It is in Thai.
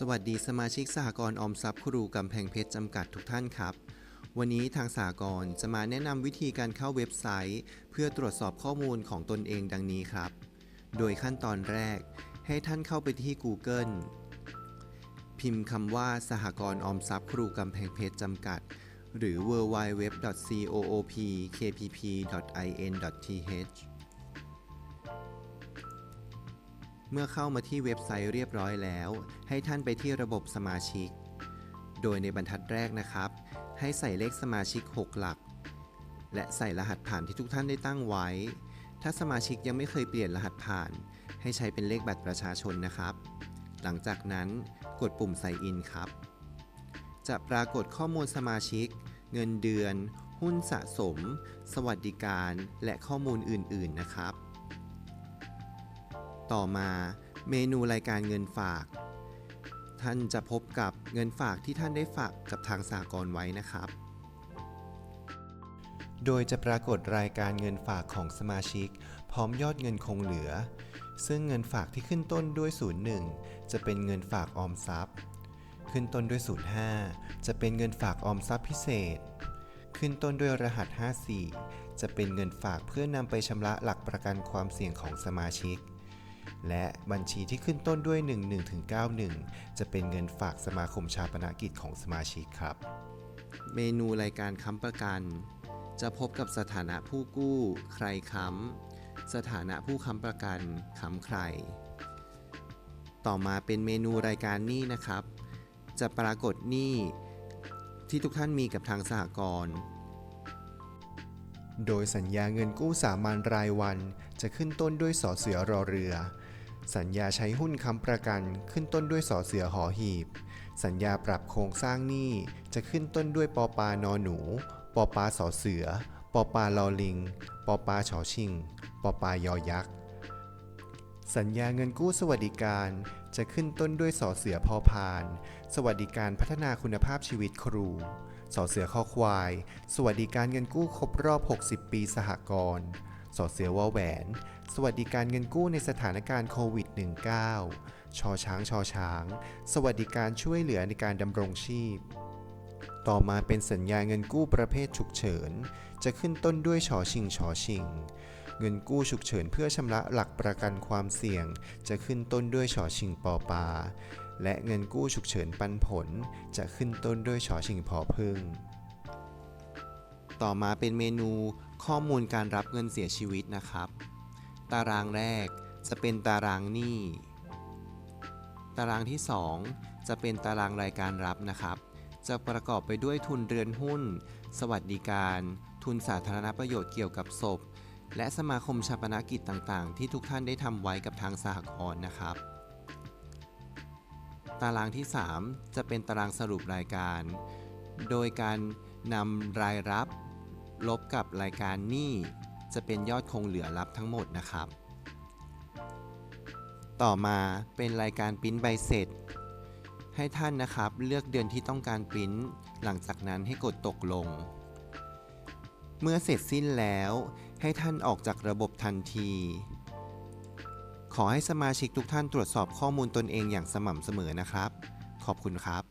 สวัสดีสมาชิกสหกรณ์ออมทรัพย์ครูกำแพงเพชรจำกัดทุกท่านครับ วันนี้ทางสหกรณ์จะมาแนะนำวิธีการเข้าเว็บไซต์ เพื่อตรวจสอบข้อมูลของตนเองดังนี้ครับ โดยขั้นตอนแรก ให้ท่านเข้าไปที่ Google พิมพ์คำว่าสหกรณ์ออมทรัพย์ครูกำแพงเพชรจำกัด หรือ www.coopkpp.in.th เมื่อเข้ามาที่เว็บไซต์เรียบร้อยแล้ว ให้ท่านไปที่ระบบสมาชิก โดยในบรรทัดแรกนะครับ ให้ใส่เลขสมาชิก 6 หลัก และใส่รหัสผ่านที่ทุกท่านได้ตั้งไว้ ถ้าสมาชิกยังไม่เคยเปลี่ยนรหัสผ่าน ให้ใช้เป็นเลขบัตรประชาชนนะครับ หลังจากนั้นกดปุ่ม Sign In ครับ จะปรากฏข้อมูลสมาชิก เงินเดือน หุ้นสะสม สวัสดิการ และข้อมูลอื่น ๆ นะครับ ต่อมาเมนูรายการเงินฝาก ท่านจะพบกับเงินฝากที่ท่านได้ฝากกับทางสากลไว้นะครับ โดยจะปรากฏรายการเงินฝากของสมาชิก พร้อมยอดเงินคงเหลือ ซึ่งเงินฝากที่ขึ้นต้นด้วย 01 จะเป็นเงินฝากออมทรัพย์ ขึ้นต้นด้วย 05 จะเป็นเงินฝากออมทรัพย์พิเศษ ขึ้นต้นด้วยรหัส 54 จะเป็นเงินฝากเพื่อนำไปชำระหลักประกันความเสี่ยงของสมาชิก และบัญชีที่ขึ้นต้นด้วย 11ถึง91 จะเป็นเงินฝากสมาคมชาปนกิจของสมาชิกครับ เมนูรายการค้ำประกัน จะพบกับสถานะผู้กู้ ใครค้ำ สถานะผู้ค้ำประกันค้ำใคร ต่อมาเป็นเมนูรายการหนี้นะครับ จะปรากฏหนี้ที่ทุกท่านมีกับทางสหกรณ์ โดยสัญญาเงินกู้สามัญรายวันจะขึ้นต้นด้วยสอเสือรอเรือ สัญญาใช้หุ้นค้ำประกันขึ้นต้นด้วยสอเสือหอหีบ สัญญาปรับโครงสร้างหนี้จะขึ้นต้นด้วยปอปานอหนู ปอปาสอเสือ ปอปาลอลิง ปอปาชอชิง ปอปายอยักษ์ สัญญาเงินกู้สวัสดิการจะขึ้นต้นด้วยสอเสือพอพาน สวัสดิการพัฒนาคุณภาพชีวิตครูสอเสือข้อควาย สวัสดิการเงินกู้ครบรอบ 60 ปีสหกรณ์สอเสือวอแหวน สวัสดิการเงินกู้ในสถานการณ์โควิด -19 ชอช้างชอช้าง สวัสดิการช่วยเหลือในการดำรงชีพ ต่อมาเป็นสัญญาเงินกู้ประเภทฉุกเฉิน จะขึ้นต้นด้วยชอชิงชอชิง เงินกู้ฉุกเฉินเพื่อชำระหลักประกันความเสี่ยง จะขึ้นต้นด้วยชอชิงปอปา และเงินกู้ฉุกเฉินปันผล จะขึ้นต้นด้วยชอชิงพอพึ่ง ต่อมาเป็นเมนูข้อมูลการรับเงินเสียชีวิตนะครับ ตารางแรกจะเป็นตารางหนี้ ตารางที่ 2 จะเป็นตารางรายการรับนะครับ จะประกอบไปด้วยทุนเรือนหุ้น สวัสดิการ ทุนสาธารณประโยชน์เกี่ยวกับศพ และสมาคมชาปนกิจต่างๆ ที่ทุกท่านได้ทำไว้กับทางสหกรณ์นะครับ ตารางที่ 3 จะเป็นตารางสรุปรายการ โดยการนำรายรับ ลบกับรายการหนี้จะเป็นยอดคงเหลือรับทั้งหมดนะครับ ต่อมาเป็นรายการปริ้นใบเสร็จ ให้ท่านนะครับเลือกเดือนที่ต้องการปริ้นหลังจากนั้นให้กดตกลง เมื่อเสร็จสิ้นแล้ว ให้ท่านออกจากระบบทันที ขอให้สมาชิกทุกท่านตรวจสอบข้อมูลตนเองอย่างสม่ำเสมอนะครับ ขอบคุณครับ